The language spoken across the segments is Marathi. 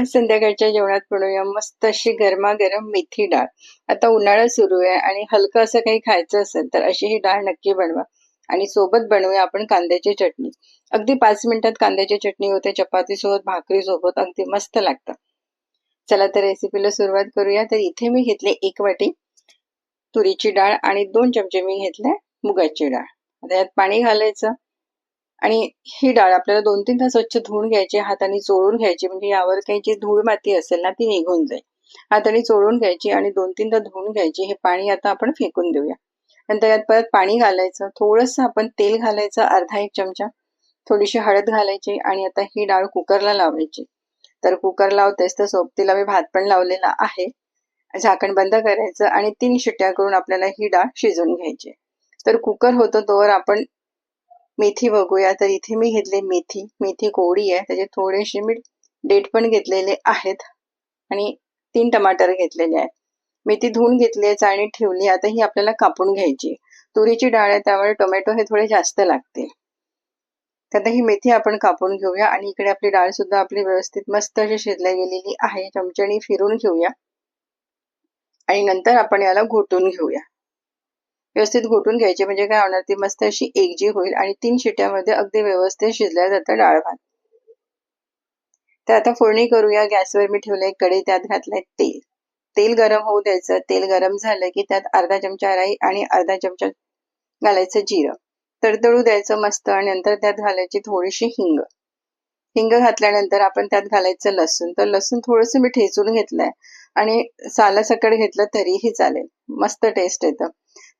आज संध्याकाळच्या जेवणात बनवूया मस्त अशी गरमागरम मेथी डाळ. आता उन्हाळा सुरू आहे आणि हलकं असं काही खायचं असेल तर अशी ही डाळ नक्की बनवा. आणि सोबत बनवूया आपण कांद्याची चटणी. अगदी पाच मिनिटात कांद्याची चटणी होते चपाती सोबत भाकरी सोबत अगदी मस्त लागतं. चला तर रेसिपीला सुरुवात करूया. तर इथे मी घेतले एक वाटी तुरीची डाळ आणि दोन चमचे मी घेतले मुगाची डाळ. आता यात पाणी घालायचं. आणि ही डाळ आपल्याला दोन तीन तास स्वच्छ धुवून घ्यायची हाताने चोळून घ्यायची म्हणजे यावर काही जी धूळ माती असेल ना ती निघून जाईल. हाताने चोळून घ्यायची आणि दोन तीनदा धुवून घ्यायची. हे पाणी आता आपण फेकून देऊया. नंतर यात परत पाणी घालायचं. थोडस आपण तेल घालायचं अर्धा एक चमचा. थोडीशी हळद घालायची आणि आता ही डाळ कुकरला लावायची. तर कुकर लावतेस तर सोबतीला मी भात पण लावलेला आहे. झाकण बंद करायचं आणि तीन शिट्ट्या करून आपल्याला ही डाळ शिजवून घ्यायची. तर कुकर होतं तोवर आपण मेथी बघूया. तर इथे मी घेतले मेथी. मेथी गोडी आहे. त्याचे थोडेसे मी डेट पण घेतलेले आहेत. आणि तीन टमाटर घेतलेले आहेत. मेथी धुवून घेतली आहे ठेवली आता ही आपल्याला कापून घ्यायची तुरीची डाळ आहे त्यामुळे टोमॅटो हे थोडे जास्त लागते तर ही मेथी आपण कापून घेऊया. आणि इकडे आपली डाळ सुद्धा आपली व्यवस्थित मस्त अशी शिजल्या गेलेली आहे. चमच्याने फिरून घेऊया. आणि नंतर आपण याला घोटून घेऊया. व्यवस्थित घोटून घ्यायची. म्हणजे काय होणार ती मस्त अशी एकजी होईल आणि तीन शिट्यामध्ये अगदी व्यवस्थित शिजल्या जातं डाळ भात. तर आता फोडणी करूया. गॅसवर मी ठेवलंय कढई त्यात घातलंय तेल. तेल गरम होऊ द्यायचं. तेल गरम झालं की त्यात अर्धा चमचा राई आणि अर्धा चमचा घालायचं जिरं. तडतडू द्यायचं मस्त आणि नंतर त्यात घालायची थोडीशी हिंग. हिंग घातल्यानंतर आपण त्यात घालायचं लसूण. तर लसूण थोडस मी ठेचून घेतलंय. आणि सालासकट घेतलं तरीही चालेल. मस्त टेस्ट येतं.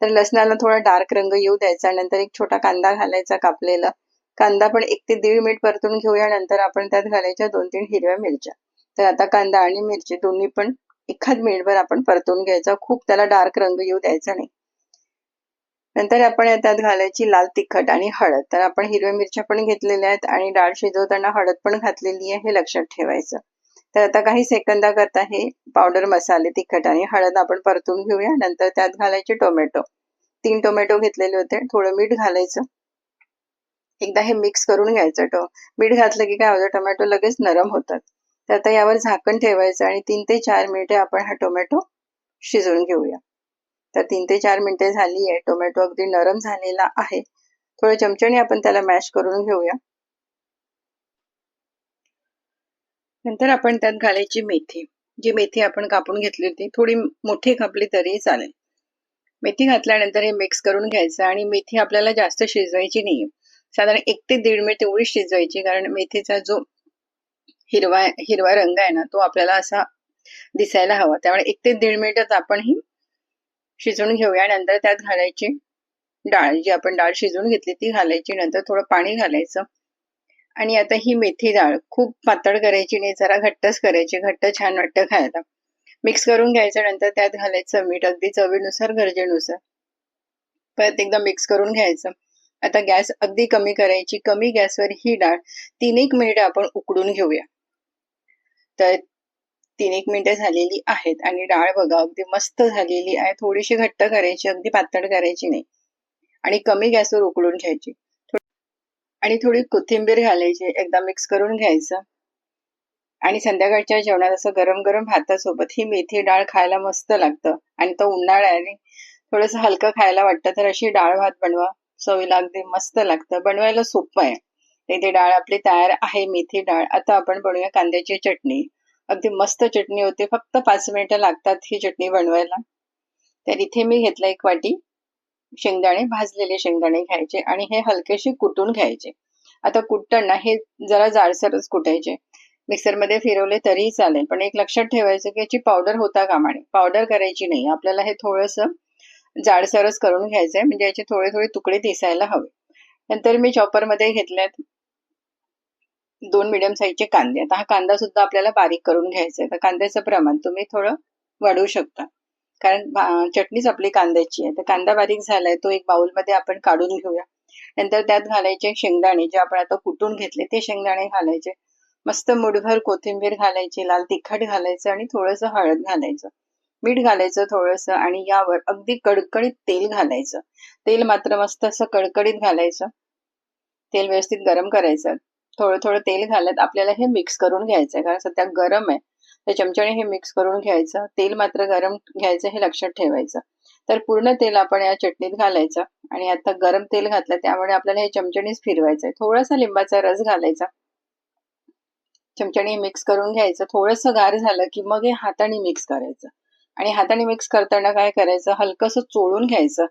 तर लसणाला थोडा डार्क रंग येऊ द्यायचा नंतर एक छोटा कांदा घालायचा कापलेला. कांदा पण एक ते दीड मिनिट परतून घेऊया नंतर आपण त्यात घालायच्या दोन तीन हिरव्या मिरच्या. तर आता कांदा आणि मिरची दोन्ही पण एखाद मिनिटभर आपण परतून घ्यायचा. खूप त्याला डार्क रंग येऊ द्यायचा नाही. नंतर आपण त्यात घालायची लाल तिखट आणि हळद. तर आपण हिरव्या मिरच्या पण घेतलेल्या आहेत आणि डाळ शिजवताना हळद पण घातलेली आहे हे लक्षात ठेवायचं. तर आता काही सेकंदाकरता हे पावडर मसाले तिखट आणि हळद आपण परतून घेऊया. नंतर त्यात घालायचे टोमॅटो तीन टोमॅटो घेतलेले होते. थोडं मीठ घालायचं. एकदा हे मिक्स करून घ्यायचं. टो मीठ घातलं की काय होतं? टोमॅटो लगेच नरम होतात. तर आता यावर झाकण ठेवायचं आणि तीन ते चार मिनिटे आपण हा टोमॅटो शिजवून घेऊया. तर तीन ते चार मिनिटे झाली आहे. टोमॅटो अगदी नरम झालेला आहे. थोडं चमच्याने आपण त्याला मॅश करून घेऊया. नंतर आपण त्यात घालायची मेथी. जी मेथी आपण कापून घेतली होती थोडी मोठी कापली तरी चालेल. मेथी घातल्यानंतर हे मिक्स करून घ्यायचं आणि मेथी आपल्याला जास्त शिजवायची नाही साधारण एक ते दीड मिनिट तेवढी शिजवायची कारण मेथीचा जो हिरवा हिरवा रंग आहे ना तो आपल्याला असा दिसायला हवा. त्यामुळे एक ते दीड मिनिटात आपण ही शिजवून घेऊया. नंतर त्यात घालायची डाळ जी आपण डाळ शिजवून घेतली ती घालायची. नंतर थोडं पाणी घालायचं. आणि आता ही मेथी डाळ खूप पातळ करायची नाही जरा घट्टच करायची घट्ट छान वाटतं खायला. मिक्स करून घ्यायचं नंतर त्यात घालायचं मीठ अगदी चवीनुसार गरजेनुसार. परत एकदा मिक्स करून घ्यायचं. आता गॅस अगदी कमी करायची कमी गॅसवर ही डाळ तीन एक मिनिटं आपण उकडून घेऊया. तर तीन एक मिनिटं झालेली आहेत आणि डाळ बघा अगदी मस्त झालेली आहे. थोडीशी घट्ट करायची अगदी पातळ करायची नाही. आणि कमी गॅसवर उकडून घ्यायची. आणि थोडी कोथिंबीर घालायची एकदा मिक्स करून घ्यायचं. आणि संध्याकाळच्या जेवणात असं गरम गरम भातासोबत ही मेथी डाळ खायला मस्त लागतं. आणि तो उन्हाळा आहे थोडस हलकं खायला वाटतं तर अशी डाळ भात बनवा. चवीला अगदी मस्त लागतं. बनवायला सोपं आहे. इथे डाळ आपली तयार आहे मेथी डाळ. आता आपण बनवूया कांद्याची चटणी. अगदी मस्त चटणी होते. फक्त पाच मिनिटं लागतात ही चटणी बनवायला. तर इथे मी घेतला एक वाटी. शेंगदाणे भाजलेले शेंगदाणे घ्यायचे आणि हे हलकेशी कुटून घ्यायचे. आता कुटताना हे जरा जाडसरच कुटायचे. मिक्सरमध्ये फिरवले तरीही चालेल पण एक लक्षात ठेवायचं की याची पावडर होता कामाने पावडर करायची नाही. आपल्याला हे थोडस जाडसरच करून घ्यायचंय म्हणजे याचे थोडे थोडे तुकडे दिसायला हवे. नंतर मी चॉपरमध्ये घेतल्यात दोन मिडियम साईजचे कांदे. आता हा कांदा सुद्धा आपल्याला बारीक करून घ्यायचा आहे तर कांद्याचं प्रमाण तुम्ही थोडं वाढवू शकता. कारण चटणीच आपली कांद्याची आहे. तर कांदा बारीक झालाय तो एक बाउलमध्ये आपण काढून घेऊया. नंतर त्यात घालायचे शेंगदाणे जे आपण आता कुटून घेतले ते शेंगदाणे घालायचे. मस्त मुठभर कोथिंबीर घालायची लाल तिखट घालायचं आणि थोडंसं हळद घालायचं. मीठ घालायचं थोडंसं आणि यावर अगदी कडकडीत तेल घालायचं. तेल मात्र मस्त असं कडकडीत घालायचं. तेल व्यवस्थित गरम करायचं. थोडं थोडं तेल घालत आपल्याला हे मिक्स करून घ्यायचं आहे कारण सध्या गरम आहे. त्या चमच्याने हे मिक्स करून घ्यायचं. तेल मात्र गरम घ्यायचं हे लक्षात ठेवायचं. तर पूर्ण तेल आपण या चटणीत घालायचं आणि आता गरम तेल घातलं त्यामुळे आपल्याला हे चमच्यानेच फिरवायचं आहे. थोडासा लिंबाचा रस घालायचा. चमच्याने मिक्स करून घ्यायचं. थोडंसं गार झालं की मग हे हाताने मिक्स करायचं. आणि हाताने मिक्स करताना काय करायचं? हलकंसं चोळून घ्यायचं.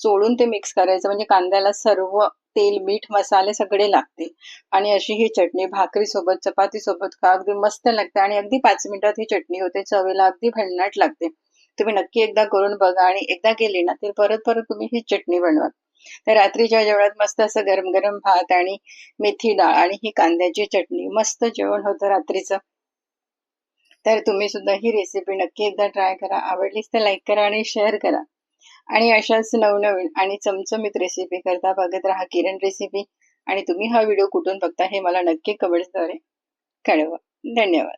चोळून ते मिक्स करायचं. म्हणजे कांद्याला सर्व तेल मीठ मसाले सगळे लागते. आणि अशी ही चटणी भाकरी सोबत चपाती सोबत का अगदी मस्त लागते आणि अगदी पाच मिनिटात ही चटणी होते. चवीला अगदी भन्नाट लागते. तुम्ही नक्की एकदा करून बघा आणि एकदा केली ना तर परत परत तुम्ही ही चटणी बनवा. तर रात्रीच्या जेवणात मस्त असं गरम गरम भात आणि मेथी डाळ आणि ही कांद्याची चटणी. मस्त जेवण होतं रात्रीचं. तर तुम्ही सुद्धा ही रेसिपी नक्की एकदा ट्राय करा. आवडलीच तर लाईक करा आणि शेअर करा. आणि अशाच नवनवीन आणि चमचमीत रेसिपी करता बघत राहा किरण रेसिपी आणि तुम्ही हा व्हिडिओ कुठून बघता हे मला नक्की कमेंट्सद्वारे कळवा. धन्यवाद.